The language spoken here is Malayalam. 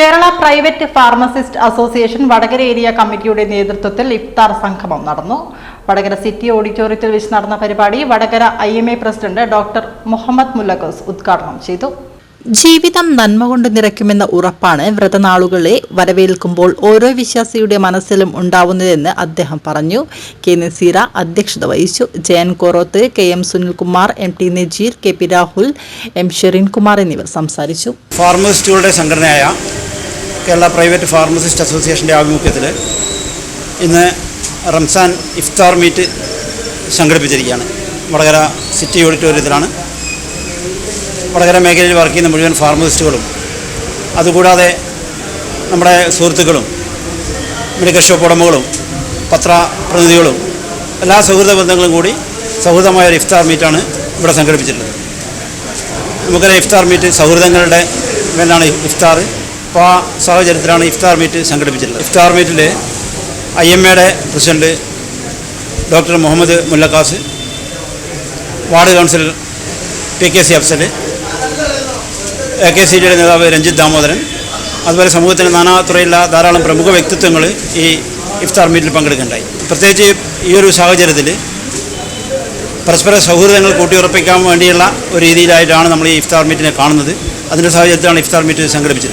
Kerala private pharmacist association Vadakara area കമ്മിറ്റിയുടെ നേതൃത്വത്തിൽ ഇഫ്താർ സംഗമം നടന്നു. വടകര സിറ്റി ഓഡിറ്റോറിയത്തിൽ വെച്ച് നടന്ന പരിപാടി Vadakara I M A president doctor Muhammad Mullakkos ഉദ്ഘാടനം ചെയ്തു. ജീവിതം നന്മ കൊണ്ട് നിറയ്ക്കുമെന്ന ഉറപ്പാണ് വ്രതനാളുകളെ വരവേൽക്കുമ്പോൾ ഓരോ വിശ്വാസിയുടെ മനസ്സിലും ഉണ്ടാവുന്നതെന്ന് അദ്ദേഹം പറഞ്ഞു. കെ നസീറ അധ്യക്ഷത വഹിച്ചു. Jayan Koroth K M Sunilkumar M T Najeer K P Rahul M Sherin Kumar എന്നിവർ സംസാരിച്ചു. ഫാർമസിസ്റ്റുകളുടെ സംഘടനയായ കേരള പ്രൈവറ്റ് ഫാർമസിസ്റ്റ് അസോസിയേഷന്റെ ആഭിമുഖ്യത്തിൽ ഇന്ന് റംസാൻ ഇഫ്താർ മീറ്റ് സംഘടിപ്പിച്ചിരിക്കുകയാണ്. വടകര സിറ്റി ഓഡിറ്റോറിയത്തിലാണ്. വടകര മേഖലയിൽ വർക്ക് ചെയ്യുന്ന മുഴുവൻ ഫാർമസിസ്റ്റുകളും അതുകൂടാതെ നമ്മുടെ സുഹൃത്തുക്കളും മെഡിക്കൽ ഷോപ്പ് ഉടമകളും പത്ര പത്രപ്രതിനിധികളും എല്ലാ സൗഹൃദ ബന്ധങ്ങളും കൂടി സൗഹൃദമായ ഒരു ഇഫ്താർ മീറ്റാണ് ഇവിടെ സംഘടിപ്പിച്ചിട്ടുള്ളത്. നമുക്കൊരു ഇഫ്താർ മീറ്റ് സൗഹൃദങ്ങളുടെ മേലാണ് ഇഫ്താർ. അപ്പോൾ ആ സാഹചര്യത്തിലാണ് ഇഫ്താർ മീറ്റ് സംഘടിപ്പിച്ചിട്ടുള്ളത്. ഇഫ്താർ മീറ്റിൽ ഐ എം എയുടെ president doctor Muhammad Mullakkas ward councillor P K C Afsal A K C ഡിയുടെ നേതാവ് രഞ്ജിത്ത് ദാമോദരൻ അതുപോലെ സമൂഹത്തിന്റെ നാനാതുറയിലുള്ള ധാരാളം പ്രമുഖ വ്യക്തിത്വങ്ങൾ ഈ ഇഫ്താർ മീറ്റിൽ പങ്കെടുക്കുന്നുണ്ടായി പ്രത്യേകിച്ച് ഈ ഒരു സാഹചര്യത്തിൽ പരസ്പര സൗഹൃദങ്ങൾ കൂട്ടിയുറപ്പിക്കാൻ വേണ്ടിയുള്ള ഒരു രീതിയിലായിട്ടാണ് നമ്മൾ ഈ ഇഫ്താർ മീറ്റിനെ കാണുന്നത്. അതിന്റെ സാഹചര്യത്തിലാണ് ഇഫ്താർ മീറ്റ് സംഘടിപ്പിച്ചത്